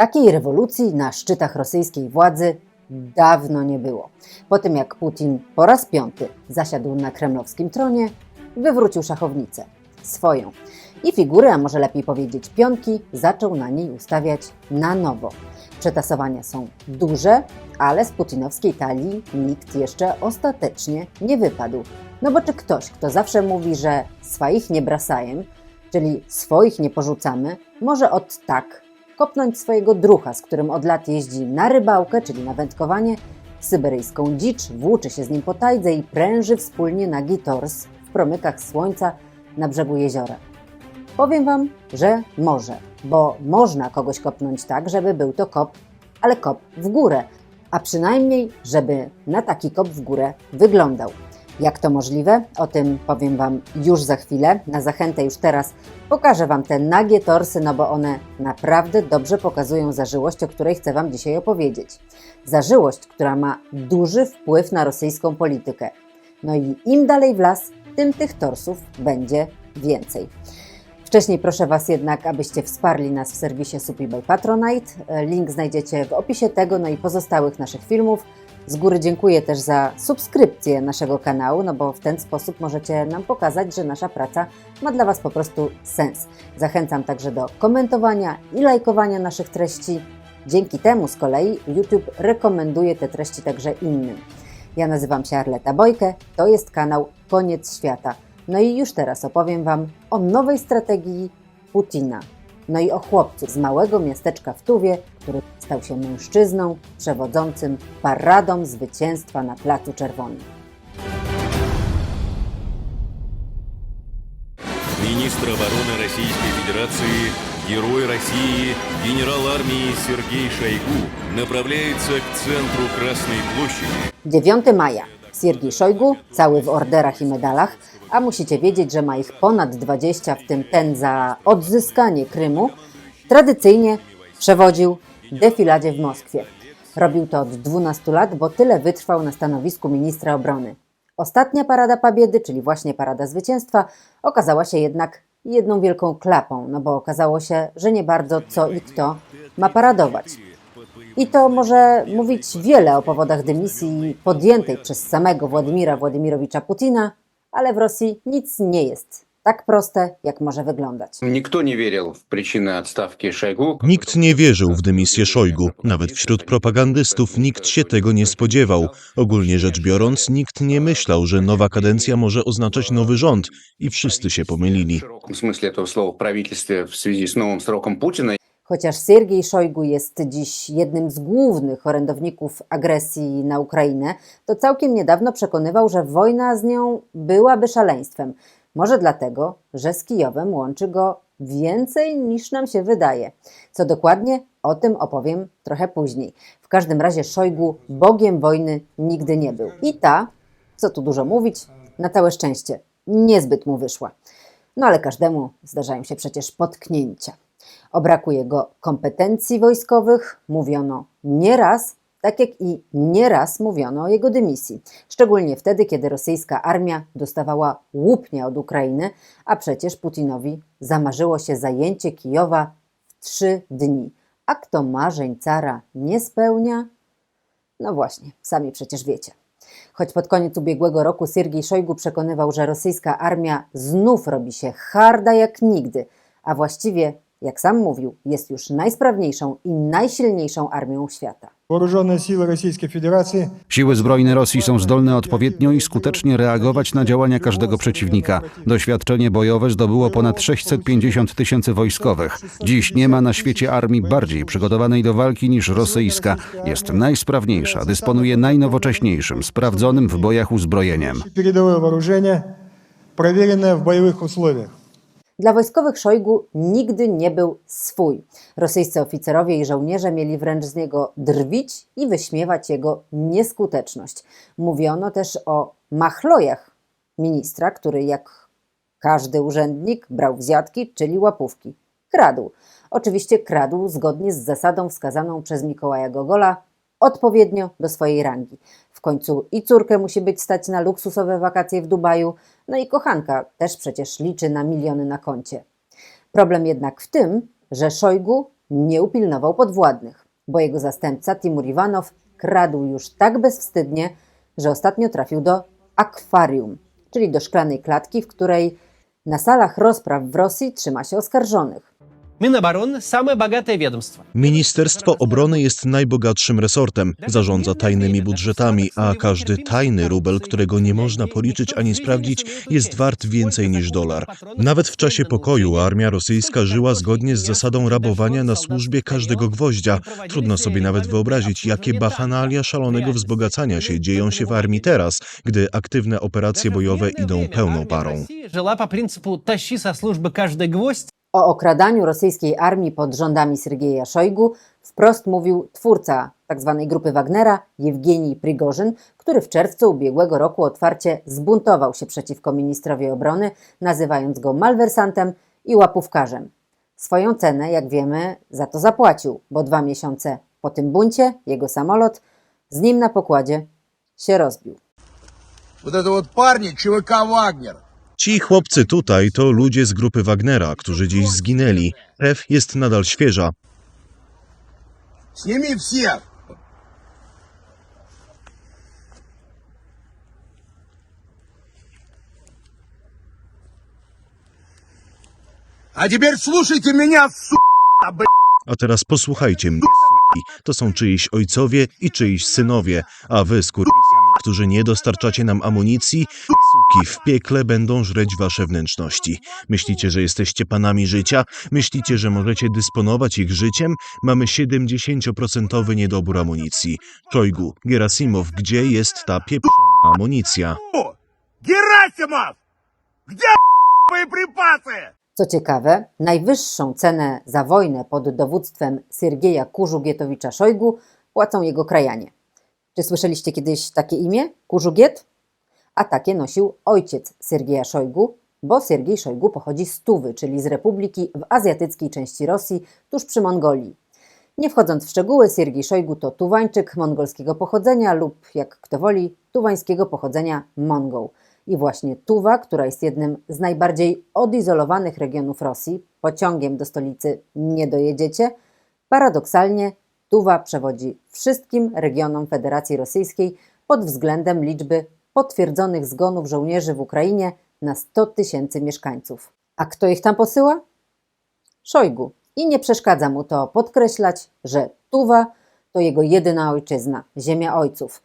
Takiej rewolucji na szczytach rosyjskiej władzy dawno nie było. Po tym jak Putin po raz piąty zasiadł na kremlowskim tronie, wywrócił szachownicę swoją. I figury, a może lepiej powiedzieć pionki, zaczął na niej ustawiać na nowo. Przetasowania są duże, ale z putinowskiej talii nikt jeszcze ostatecznie nie wypadł. No bo czy ktoś, kto zawsze mówi, że swoich nie brasajem, czyli swoich nie porzucamy, może od tak kopnąć swojego drucha, z którym od lat jeździ na rybałkę, czyli na wędkowanie, syberyjską dzicz, włóczy się z nim po tajdze i pręży wspólnie nagi tors w promykach słońca na brzegu jeziora. Powiem Wam, że może, bo można kogoś kopnąć tak, żeby był to kop, ale kop w górę, a przynajmniej, żeby na taki kop w górę wyglądał. Jak to możliwe? O tym powiem Wam już za chwilę. Na zachętę już teraz pokażę Wam te nagie torsy, no bo one naprawdę dobrze pokazują zażyłość, o której chcę Wam dzisiaj opowiedzieć. Zażyłość, która ma duży wpływ na rosyjską politykę. No i im dalej w las, tym tych torsów będzie więcej. Wcześniej proszę Was jednak, abyście wsparli nas w serwisie Supibay Patronite. Link znajdziecie w opisie tego, no i pozostałych naszych filmów. Z góry dziękuję też za subskrypcję naszego kanału, no bo w ten sposób możecie nam pokazać, że nasza praca ma dla Was po prostu sens. Zachęcam także do komentowania i lajkowania naszych treści. Dzięki temu z kolei YouTube rekomenduje te treści także innym. Ja nazywam się Arleta Bojkę, to jest kanał Koniec Świata. No i już teraz opowiem Wam o nowej strategii Putina No i o chłopcu z małego miasteczka w Tuwie, który stał się mężczyzną przewodzącym paradą zwycięstwa na Placu Czerwonym. Министр обороны Российской Федерации, Герой России, генерал армии Сергей Шойгу направляется к центру Красной площади 9 maja. Siergiej Szojgu, cały w orderach i medalach, a musicie wiedzieć, że ma ich ponad 20, w tym ten za odzyskanie Krymu, tradycyjnie przewodził defiladzie w Moskwie. Robił to od 12 lat, bo tyle wytrwał na stanowisku ministra obrony. Ostatnia parada Pabiedy, czyli właśnie parada zwycięstwa, okazała się jednak jedną wielką klapą, no bo okazało się, że nie bardzo co i kto ma paradować. I to może mówić wiele o powodach dymisji podjętej przez samego Władimira Władimirowicza Putina, ale w Rosji nic nie jest tak proste, jak może wyglądać. Никто не верил в причины отставки Шойгу. Nikt nie wierzył w dymisję Szojgu. Nawet wśród propagandystów nikt się tego nie spodziewał. Ogólnie rzecz biorąc, nikt nie myślał, że nowa kadencja może oznaczać nowy rząd i wszyscy się pomylili. В широком смысле этого слова в правительстве в связи с новым сроком Путина. Chociaż Siergiej Szojgu jest dziś jednym z głównych orędowników agresji na Ukrainę, to całkiem niedawno przekonywał, że wojna z nią byłaby szaleństwem. Może dlatego, że z Kijowem łączy go więcej niż nam się wydaje. Co dokładnie, o tym opowiem trochę później. W każdym razie Szojgu bogiem wojny nigdy nie był. I ta, co tu dużo mówić, na całe szczęście niezbyt mu wyszła. No ale każdemu zdarzają się przecież potknięcia. O braku jego kompetencji wojskowych mówiono nieraz, tak jak i nieraz mówiono o jego dymisji. Szczególnie wtedy, kiedy rosyjska armia dostawała łupnia od Ukrainy, a przecież Putinowi zamarzyło się zajęcie Kijowa w trzy dni. A kto marzeń cara nie spełnia? No właśnie, sami przecież wiecie. Choć pod koniec ubiegłego roku Siergiej Szojgu przekonywał, że rosyjska armia znów robi się harda jak nigdy, a właściwie, jak sam mówił, jest już najsprawniejszą i najsilniejszą armią świata. Вооруженные силы Российской Федерации Siły zbrojne Rosji są zdolne odpowiednio i skutecznie reagować na działania każdego przeciwnika. Doświadczenie bojowe zdobyło ponad 650 tysięcy wojskowych. Dziś nie ma na świecie armii bardziej przygotowanej do walki niż rosyjska. Jest najsprawniejsza, dysponuje najnowocześniejszym, sprawdzonym w bojach uzbrojeniem. передовое вооружение, проверенное в боевых условиях. Dla wojskowych Szojgu nigdy nie był swój. Rosyjscy oficerowie i żołnierze mieli wręcz z niego drwić i wyśmiewać jego nieskuteczność. Mówiono też o machlojach ministra, który jak każdy urzędnik brał wzjatki, czyli łapówki. Kradł. Oczywiście kradł zgodnie z zasadą wskazaną przez Mikołaja Gogola odpowiednio do swojej rangi. W końcu i córkę musi być stać na luksusowe wakacje w Dubaju, no i kochanka też przecież liczy na miliony na koncie. Problem jednak w tym, że Szojgu nie upilnował podwładnych, bo jego zastępca Timur Iwanow kradł już tak bezwstydnie, że ostatnio trafił do akwarium, czyli do szklanej klatki, w której na salach rozpraw w Rosji trzyma się oskarżonych. Same. Ministerstwo Obrony jest najbogatszym resortem, zarządza tajnymi budżetami, a każdy tajny rubel, którego nie można policzyć ani sprawdzić, jest wart więcej niż dolar. Nawet w czasie pokoju armia rosyjska żyła zgodnie z zasadą rabowania na służbie każdego gwoździa. Trudno sobie nawet wyobrazić, jakie bachanalia szalonego wzbogacania się dzieją się w armii teraz, gdy aktywne operacje bojowe idą pełną parą. Żyła po pryncypu tasi sa służby każdy gwoźdź, O okradaniu rosyjskiej armii pod rządami Sergieja Szojgu wprost mówił twórca tzw. grupy Wagnera, Jewgenij Prigorzyn, który w czerwcu ubiegłego roku otwarcie zbuntował się przeciwko ministrowi obrony, nazywając go malwersantem i łapówkarzem. Swoją cenę, jak wiemy, za to zapłacił, bo dwa miesiące po tym buncie jego samolot z nim na pokładzie się rozbił. Вот это вот парни ЧВК «Вагнер». Ci chłopcy tutaj to ludzie z grupy Wagnera, którzy dziś zginęli. Krew jest nadal świeża. Сними всех. А теперь слушайте меня, сука, блядь. A teraz posłuchajcie mnie, s**ki. To są czyiś ojcowie i czyiś synowie, a wy, skurwysyny, którzy nie dostarczacie nam amunicji, suki, w piekle będą żreć wasze wnętrzności. Myślicie, że jesteście panami życia? Myślicie, że możecie dysponować ich życiem? Mamy 70% niedobór amunicji. Szojgu, Gerasimow, gdzie jest ta pieprzona amunicja? Герасимов! Где боеприпасы? Co ciekawe, najwyższą cenę za wojnę pod dowództwem Siergieja Kurzugietowicza Szojgu płacą jego krajanie. Czy słyszeliście kiedyś takie imię? Kurzugiet? A takie nosił ojciec Siergieja Szojgu, bo Siergiej Szojgu pochodzi z Tuwy, czyli z republiki w azjatyckiej części Rosji, tuż przy Mongolii. Nie wchodząc w szczegóły, Siergiej Szojgu to Tuwańczyk mongolskiego pochodzenia lub, jak kto woli, tuwańskiego pochodzenia Mongol. I właśnie Tuwa, która jest jednym z najbardziej odizolowanych regionów Rosji, pociągiem do stolicy nie dojedziecie, paradoksalnie Tuwa przewodzi wszystkim regionom Federacji Rosyjskiej pod względem liczby potwierdzonych zgonów żołnierzy w Ukrainie na 100 tysięcy mieszkańców. A kto ich tam posyła? Szojgu. I nie przeszkadza mu to podkreślać, że Tuwa to jego jedyna ojczyzna, ziemia ojców.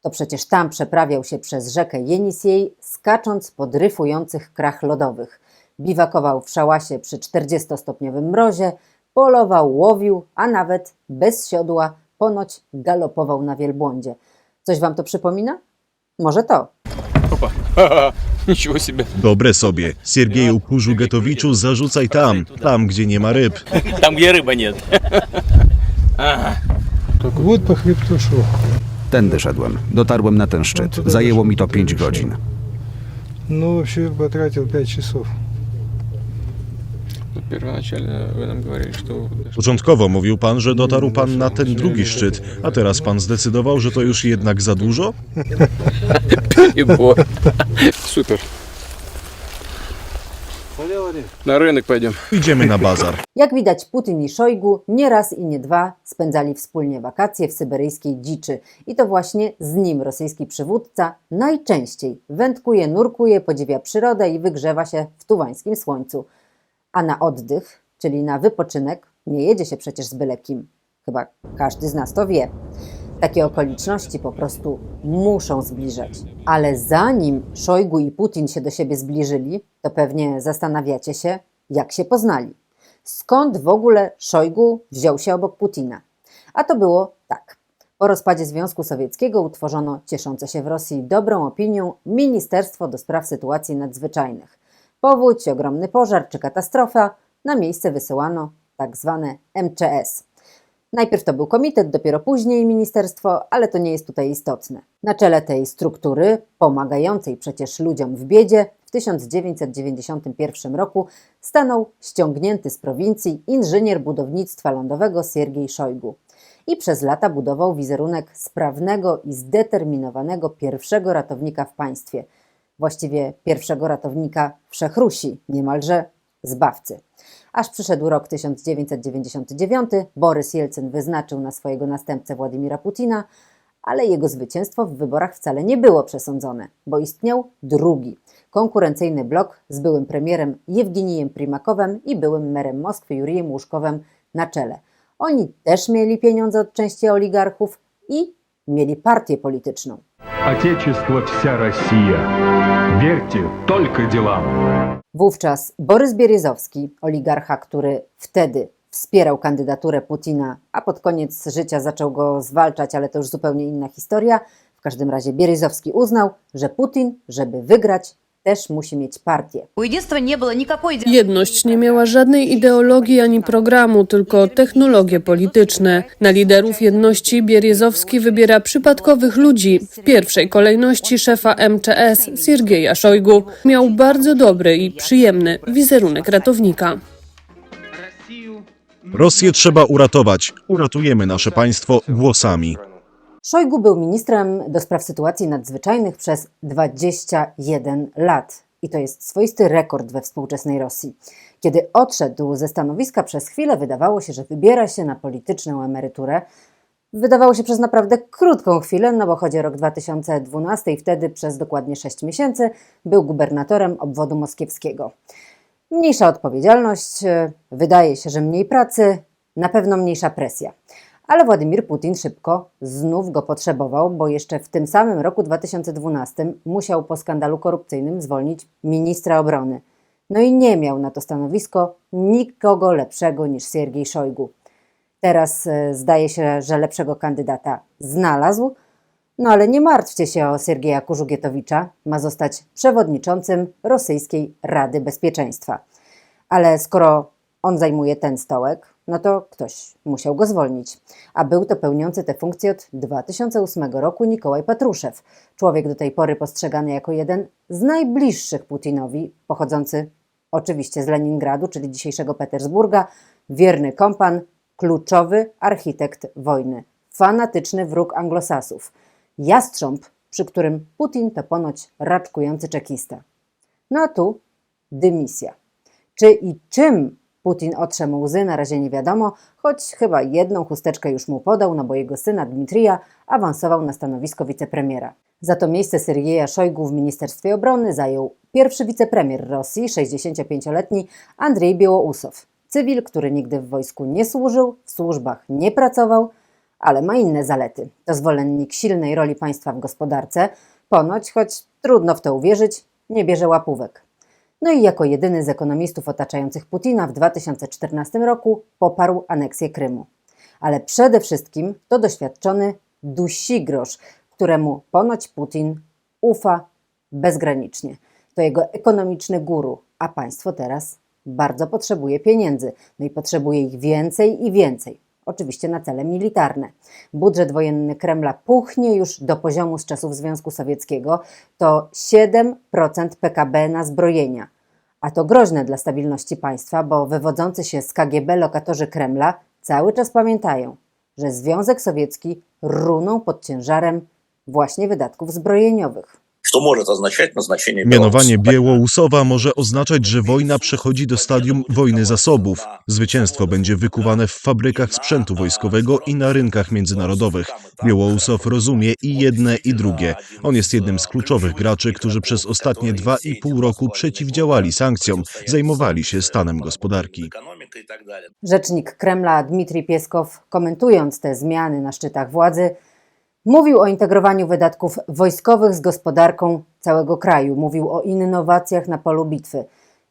To przecież tam przeprawiał się przez rzekę Jenisiej, skacząc po dryfujących krach lodowych. Biwakował w szałasie przy 40-stopniowym mrozie, polował, łowił, a nawet bez siodła ponoć galopował na wielbłądzie. Coś wam to przypomina? Może to. Ничего себе. Dobre sobie. Siergieju Kurzugetowiczu, zarzucaj tam, tam, gdzie nie ma ryb. Там, где рыба нет. Вот по хребту шел. Tędy szedłem. Dotarłem na ten szczyt. Zajęło mi to 5 godzin. Ну, вообще потратил 5 часов. Początkowo mówił pan, że dotarł pan na ten drugi szczyt, a teraz pan zdecydował, że to już jednak za dużo? Super. Na rynek pojedziemy. Idziemy na bazar. Jak widać, Putin i Szojgu nie raz i nie dwa spędzali wspólnie wakacje w syberyjskiej dziczy. I to właśnie z nim rosyjski przywódca najczęściej wędkuje, nurkuje, podziwia przyrodę i wygrzewa się w tuwańskim słońcu. A na oddych, czyli na wypoczynek, nie jedzie się przecież z byle kim. Chyba każdy z nas to wie. Takie okoliczności po prostu muszą zbliżać. Ale zanim Szojgu i Putin się do siebie zbliżyli, to pewnie zastanawiacie się, jak się poznali. Skąd w ogóle Szojgu wziął się obok Putina? A to było tak. Po rozpadzie Związku Sowieckiego utworzono cieszące się w Rosji dobrą opinią Ministerstwo do Spraw Sytuacji Nadzwyczajnych. Powódź, ogromny pożar czy katastrofa, na miejsce wysyłano tak zwane MCS. Najpierw to był komitet, dopiero później ministerstwo, ale to nie jest tutaj istotne. Na czele tej struktury, pomagającej przecież ludziom w biedzie, w 1991 roku stanął ściągnięty z prowincji inżynier budownictwa lądowego Siergiej Szojgu. I przez lata budował wizerunek sprawnego i zdeterminowanego pierwszego ratownika w państwie. Właściwie pierwszego ratownika wszechrusi, niemalże zbawcy. Aż przyszedł rok 1999, Borys Jelcyn wyznaczył na swojego następcę Władimira Putina, ale jego zwycięstwo w wyborach wcale nie było przesądzone, bo istniał drugi, konkurencyjny blok z byłym premierem Jewgenijem Primakowem i byłym merem Moskwy Jurijem Łuszkowem na czele. Oni też mieli pieniądze od części oligarchów i mieli partię polityczną. Отечество вся Россия. Верьте только делам. Wówczas Borys Bieryzowski, oligarcha, który wtedy wspierał kandydaturę Putina, a pod koniec życia zaczął go zwalczać, ale to już zupełnie inna historia. W każdym razie Bieryzowski uznał, że Putin, żeby wygrać, też musi mieć partię. Jedność nie miała żadnej ideologii ani programu, tylko technologie polityczne. Na liderów jedności Bierizowski wybiera przypadkowych ludzi, w pierwszej kolejności szefa MCS Siergieja Szojgu. Miał bardzo dobry i przyjemny wizerunek ratownika. Rosję trzeba uratować. Uratujemy nasze państwo głosami. Szojgu był ministrem do spraw sytuacji nadzwyczajnych przez 21 lat. I to jest swoisty rekord we współczesnej Rosji. Kiedy odszedł ze stanowiska, przez chwilę wydawało się, że wybiera się na polityczną emeryturę. Wydawało się przez naprawdę krótką chwilę, no bo chodzi o rok 2012 i wtedy przez dokładnie 6 miesięcy był gubernatorem obwodu moskiewskiego. Mniejsza odpowiedzialność, wydaje się, że mniej pracy, na pewno mniejsza presja. Ale Władimir Putin szybko znów go potrzebował, bo jeszcze w tym samym roku 2012 musiał po skandalu korupcyjnym zwolnić ministra obrony. No i nie miał na to stanowisko nikogo lepszego niż Siergiej Szojgu. Teraz e, zdaje się, że lepszego kandydata znalazł, no ale nie martwcie się o Siergieja Kurzugietowicza, ma zostać przewodniczącym Rosyjskiej Rady Bezpieczeństwa. Ale skoro on zajmuje ten stołek, no to ktoś musiał go zwolnić. A był to pełniący tę funkcję od 2008 roku Nikołaj Patruszew, człowiek do tej pory postrzegany jako jeden z najbliższych Putinowi, pochodzący oczywiście z Leningradu, czyli dzisiejszego Petersburga, wierny kompan, kluczowy architekt wojny, fanatyczny wróg anglosasów, jastrząb, przy którym Putin to ponoć raczkujący czekista. No a tu dymisja. Czy i czym Putin otrze mu łzy, na razie nie wiadomo, choć chyba jedną chusteczkę już mu podał, no bo jego syna Dmitrija awansował na stanowisko wicepremiera. Za to miejsce Sergieja Szojgu w Ministerstwie Obrony zajął pierwszy wicepremier Rosji, 65-letni Andrzej Białousow. Cywil, który nigdy w wojsku nie służył, w służbach nie pracował, ale ma inne zalety. To zwolennik silnej roli państwa w gospodarce, ponoć, choć trudno w to uwierzyć, nie bierze łapówek. No i jako jedyny z ekonomistów otaczających Putina w 2014 roku poparł aneksję Krymu. Ale przede wszystkim to doświadczony dusigrosz, któremu ponoć Putin ufa bezgranicznie. To jego ekonomiczny guru, a państwo teraz bardzo potrzebuje pieniędzy. No i potrzebuje ich więcej i więcej. Oczywiście na cele militarne. Budżet wojenny Kremla puchnie już do poziomu z czasów Związku Sowieckiego. To 7% PKB na zbrojenia. A to groźne dla stabilności państwa, bo wywodzący się z KGB lokatorzy Kremla cały czas pamiętają, że Związek Sowiecki runął pod ciężarem właśnie wydatków zbrojeniowych. что может означать назначение Mianowanie Białorusowa może oznaczać, że wojna przechodzi do stadium wojny zasobów. Zwycięstwo będzie wykuwane w fabrykach sprzętu wojskowego i na rynkach międzynarodowych. Białorusow rozumie i jedne, i drugie. On jest jednym z kluczowych graczy, którzy przez ostatnie dwa i pół roku przeciwdziałali sankcjom, zajmowali się stanem gospodarki. Rzecznik Kremla Dmitrij Pieskow, komentując te zmiany na szczytach władzy, mówił o integrowaniu wydatków wojskowych z gospodarką całego kraju, mówił o innowacjach na polu bitwy.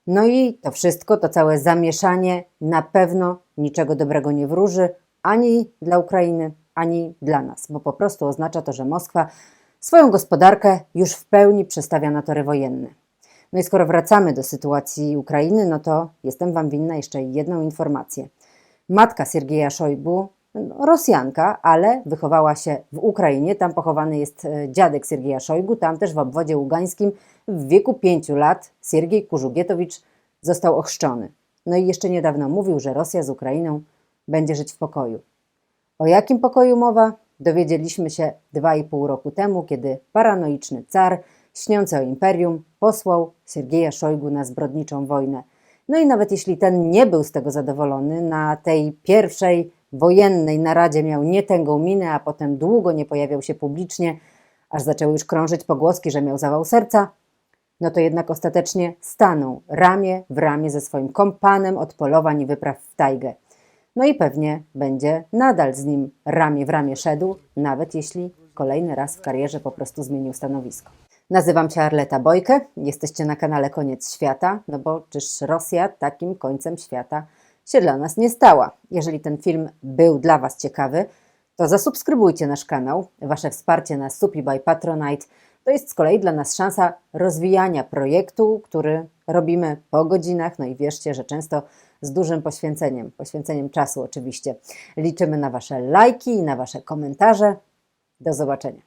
No i to wszystko, to całe zamieszanie na pewno niczego dobrego nie wróży ani dla Ukrainy, ani dla nas, bo po prostu oznacza to, że Moskwa swoją gospodarkę już w pełni przestawia na tory wojenne. No i skoro wracamy do sytuacji Ukrainy, no to jestem Wam winna jeszcze jedną informację. Matka Siergieja Szojbu, no, Rosjanka, ale wychowała się w Ukrainie. Tam pochowany jest e, dziadek Siergieja Szojgu, tam też w obwodzie ługańskim w wieku pięciu lat Siergiej Kurzugietowicz został ochrzczony. No i jeszcze niedawno mówił, że Rosja z Ukrainą będzie żyć w pokoju. O jakim pokoju mowa? Dowiedzieliśmy się dwa i pół roku temu, kiedy paranoiczny car, śniący o imperium, posłał Siergieja Szojgu na zbrodniczą wojnę. No i nawet jeśli ten nie był z tego zadowolony, na tej pierwszej wojennej naradzie miał nietęgą minę, a potem długo nie pojawiał się publicznie, aż zaczęły już krążyć pogłoski, że miał zawał serca, no to jednak ostatecznie stanął ramię w ramię ze swoim kompanem od polowań i wypraw w tajgę. No i pewnie będzie nadal z nim ramię w ramię szedł, nawet jeśli kolejny raz w karierze po prostu zmienił stanowisko. Nazywam się Arleta Bojkę, jesteście na kanale Koniec Świata, no bo czyż Rosja takim końcem świata się dla nas nie stała. Jeżeli ten film był dla Was ciekawy, to zasubskrybujcie nasz kanał. Wasze wsparcie na Supi by Patronite to jest z kolei dla nas szansa rozwijania projektu, który robimy po godzinach, no i wierzcie, że często z dużym poświęceniem, poświęceniem czasu oczywiście. Liczymy na Wasze lajki i na Wasze komentarze. Do zobaczenia.